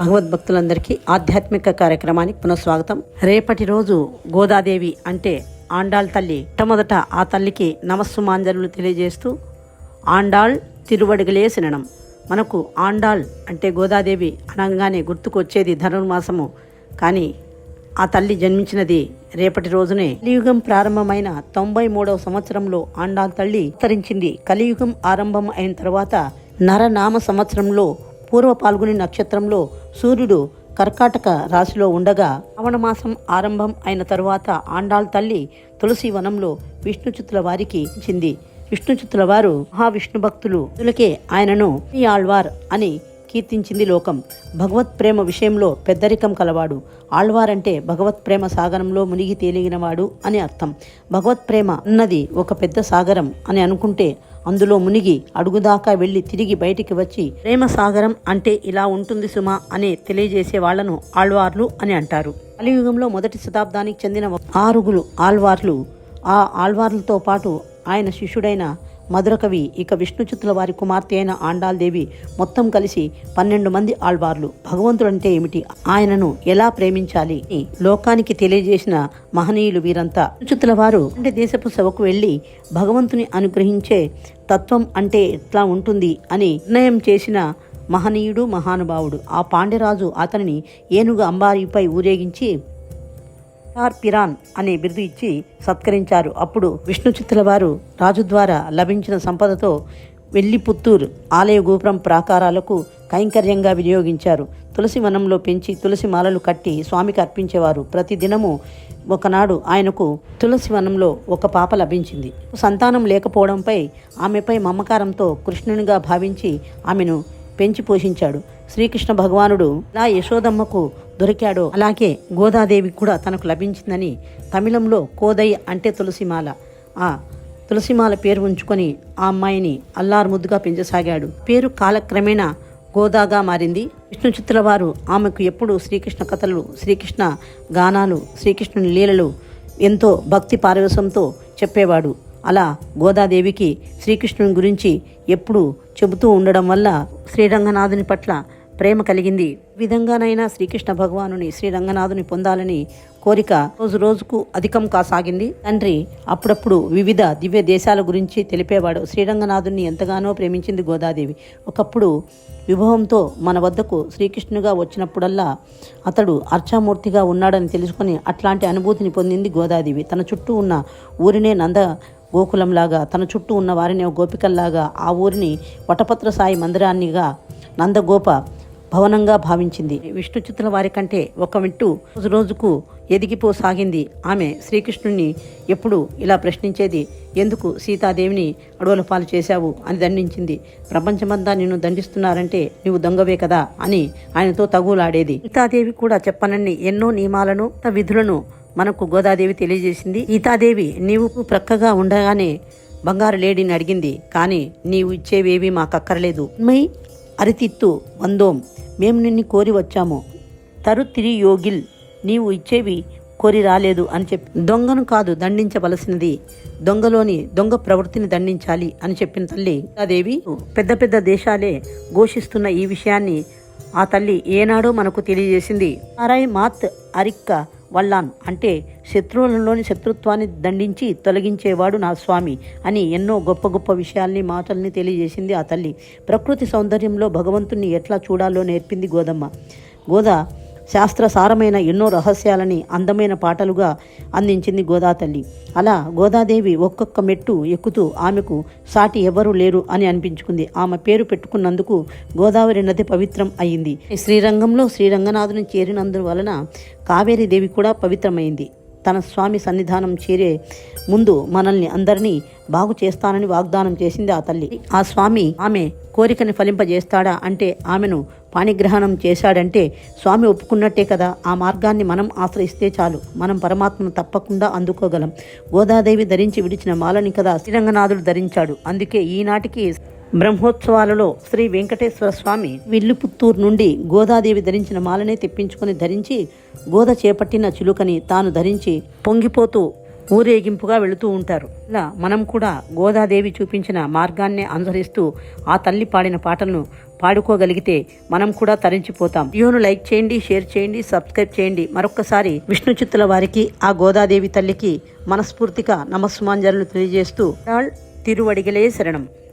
భగవద్భక్తులందరికీ ఆధ్యాత్మిక కార్యక్రమానికి పునఃస్వాగతం. రేపటి రోజు గోదాదేవి అంటే ఆండాళ్ తల్లి. మొట్టమొదట ఆ తల్లికి నమస్సుమాంజలు తెలియజేస్తూ ఆండాళ్ తిరువడిగలే శరణం. మనకు ఆండాళ్ అంటే గోదాదేవి అనగానే గుర్తుకొచ్చేది ధనుర్మాసము. కానీ ఆ తల్లి జన్మించినది రేపటి రోజునే. కలియుగం ప్రారంభమైన తొంభై మూడవ సంవత్సరంలో ఆండాల్ తల్లి అవతరించింది కలియుగం ఆరంభం అయిన తర్వాత నరనామ సంవత్సరంలో పూర్వ పాల్గొని నక్షత్రంలో సూర్యుడు కర్కాటక రాశిలో ఉండగా శ్రావణ మాసం ఆరంభం అయిన తరువాత ఆండాల్ తల్లి తులసి వనంలో విష్ణుచిత్తుల వారికి ఇచ్చింది విష్ణుచిత్తుల వారు మహావిష్ణు భక్తులు. అందులకే ఆయనను ఈ ఆళ్వార్ అని కీర్తించింది లోకం. భగవత్ ప్రేమ విషయంలో పెద్దరికం కలవాడు. ఆళ్వార్ అంటే భగవత్ ప్రేమ సాగరంలో మునిగి తేలిగినవాడు అని అర్థం. భగవత్ ప్రేమ అన్నది ఒక పెద్ద సాగరం అని అనుకుంటే అందులో మునిగి అడుగుదాకా వెళ్ళి తిరిగి బయటికి వచ్చి ప్రేమ సాగరం అంటే ఇలా ఉంటుంది సుమా అనే తెలియజేసే వాళ్ళను ఆళ్వార్లు అని అంటారు. కలియుగంలో మొదటి శతాబ్దానికి చెందిన ఆరుగురు ఆళ్వార్లు ఆ ఆళ్వార్లతో పాటు ఆయన శిష్యుడైన మధురకవి ఇక విష్ణుచిత్తుల వారి కుమార్తె అయిన ఆండాల్దేవి మొత్తం కలిసి పన్నెండు మంది ఆళ్వార్లు. భగవంతుడంటే ఏమిటి? ఆయనను ఎలా ప్రేమించాలి? లోకానికి తెలియజేసిన మహనీయులు వీరంతా. విష్ణుచిత్తుల వారు అంటే దేశపు సభకు వెళ్ళి భగవంతుని అనుగ్రహించే తత్వం అంటే ఎట్లా ఉంటుంది అని నిర్ణయం చేసిన మహనీయుడు మహానుభావుడు. ఆ పాండ్యరాజు అతనిని ఏనుగు అంబారీపై ఊరేగించి పిరాన్ అనే బిరుదు ఇచ్చి సత్కరించారు. అప్పుడు విష్ణుచిత్తుల వారు రాజు ద్వారా లభించిన సంపదతో వెల్లిపుత్తూరు ఆలయ గోపురం ప్రాకారాలకు కైంకర్యంగా వినియోగించారు. తులసి వనంలో పెంచి తులసి మాలలు కట్టి స్వామికి అర్పించేవారు. ప్రతిదినము ఒకనాడు ఆయనకు తులసి వనంలో ఒక పాప లభించింది. సంతానం లేకపోవడంపై ఆమెపై మమకారంతో కృష్ణునిగా భావించి ఆమెను పెంచి పోషించాడు. శ్రీకృష్ణ భగవానుడు నా యశోదమ్మకు దొరికాడో అలాగే గోదాదేవి కూడా తనకు లభించిందని తమిళంలో కోదై అంటే తులసిమాల. ఆ తులసిమాల పేరు ఉంచుకొని ఆ అమ్మాయిని అల్లారు ముద్దుగా పెంచసాగాడు. పేరు కాలక్రమేణా గోదాగా మారింది. విష్ణు చిత్రుల వారు ఆమెకు ఎప్పుడు శ్రీకృష్ణ కథలు శ్రీకృష్ణ గానాలు శ్రీకృష్ణుని లీలలు ఎంతో భక్తి పారవశంతో చెప్పేవాడు. అలా గోదాదేవికి శ్రీకృష్ణుని గురించి ఎప్పుడు చెబుతూ ఉండడం వల్ల శ్రీరంగనాథుని పట్ల ప్రేమ కలిగింది. ఈ విధంగానైనా శ్రీకృష్ణ భగవానుని శ్రీరంగనాథుని పొందాలని కోరిక రోజు రోజుకు అధికం కాసాగింది. తండ్రి అప్పుడప్పుడు వివిధ దివ్య దేశాల గురించి తెలిపేవాడు. శ్రీరంగనాథుని ఎంతగానో ప్రేమించింది గోదాదేవి. ఒకప్పుడు విభవంతో మన వద్దకు శ్రీకృష్ణుగా వచ్చినప్పుడల్లా అతడు అర్చామూర్తిగా ఉన్నాడని తెలుసుకొని అట్లాంటి అనుభూతిని పొందింది గోదాదేవి. తన చుట్టూ ఉన్న ఊరినే నంద గోకులంలాగా తన చుట్టూ ఉన్న వారిని గోపికల్లాగా ఆ ఊరిని వటపత్ర సాయి మందిరాన్నిగా నందగోప భవనంగా భావించింది. విష్ణు చిత్తుల వారి కంటే ఒక మెట్టు రోజు రోజుకు ఎదిగిపోసాగింది ఆమె శ్రీకృష్ణుని ఎప్పుడు ఇలా ప్రశ్నించేది ఎందుకు సీతాదేవిని అడవుల పాలు చేశావు? అని దండించింది. ప్రపంచమంతా నిన్ను దండిస్తున్నారంటే నీవు దొంగవే కదా అని ఆయనతో తగులాడేది. సీతాదేవి కూడా చెప్పనన్ని ఎన్నో నియమాలను విధులను మనకు గోదాదేవి తెలియజేసింది సీతాదేవి నీవు ప్రక్కగా ఉండగానే బంగారు లేడీని అడిగింది కానీ నీవు ఇచ్చేవేవి మాకక్కర్లేదు. మై అరితిత్తు వందోం మేము నిన్ను కోరి వచ్చాము. తరుతిరి యోగిల్ నీవు ఇచ్చేవి కోరి రాలేదు అని చెప్పి దొంగను కాదు దండించవలసినది. దొంగలోని దొంగ ప్రవృత్తిని దండించాలి అని చెప్పిన తల్లి దేవి పెద్ద పెద్ద దేశాలే ఘోషిస్తున్న ఈ విషయాన్ని ఆ తల్లి ఏనాడో మనకు తెలియజేసింది. ఆరాయ్ మాత్ అరిక్క వల్లాన్. అంటే శత్రువులలోని శత్రుత్వాన్ని దండించి తొలగించేవాడు నా స్వామి అని ఎన్నో గొప్ప గొప్ప విషయాల్ని మాటల్ని తెలియజేసింది ఆ తల్లి. ప్రకృతి సౌందర్యంలో భగవంతుణ్ణి ఎట్లా చూడాలో నేర్పింది గోదమ్మ. గోదా శాస్త్రసారమైన ఎన్నో రహస్యాలని అందమైన పాటలుగా అందించింది గోదా తల్లి. అలా గోదాదేవి ఒక్కొక్క మెట్టు ఎక్కుతూ ఆమెకు సాటి ఎవరూ లేరు అని అనిపించుకుంది. ఆమె పేరు పెట్టుకున్నందుకు గోదావరి నది పవిత్రం అయింది. శ్రీరంగంలో శ్రీరంగనాథుని చేరినందువలన కావేరీ దేవి కూడా పవిత్రమైంది. తన స్వామి సన్నిధానం చేరే ముందు మనల్ని అందరినీ బాగు చేస్తానని వాగ్దానం చేసింది ఆ తల్లి. ఆ స్వామి ఆమె కోరికని ఫలింపజేస్తాడా అంటే ఆమెను పాణిగ్రహణం చేశాడంటే స్వామి ఒప్పుకున్నట్టే కదా. ఆ మార్గాన్ని మనం ఆశ్రయిస్తే చాలు. మనం పరమాత్మను తప్పకుండా అందుకోగలం. గోదాదేవి ధరించి విడిచిన మాలని కదా శ్రీరంగనాథుడు ధరించాడు. అందుకే ఈనాటికి బ్రహ్మోత్సవాలలో శ్రీ వెంకటేశ్వర స్వామి విల్లుపుత్తూరు నుండి గోదాదేవి ధరించిన మాలనే తెప్పించుకొని ధరించి గోద చేపట్టిన చిలుకని తాను ధరించి పొంగిపోతూ ఊరేగింపుగా వెళుతూ ఉంటారు. ఇలా మనం కూడా గోదాదేవి చూపించిన మార్గాన్ని అనుసరిస్తూ ఆ తల్లి పాడిన పాటలను పాడుకోగలిగితే మనం కూడా తరించిపోతాం. వీడియోను లైక్ చేయండి షేర్ చేయండి సబ్స్క్రైబ్ చేయండి. మరొక్కసారి విష్ణు చిత్తుల వారికి ఆ గోదాదేవి తల్లికి మనస్ఫూర్తిగా నమస్సుమాంజలు తెలియజేస్తూ తిరువడిగలే శరణం.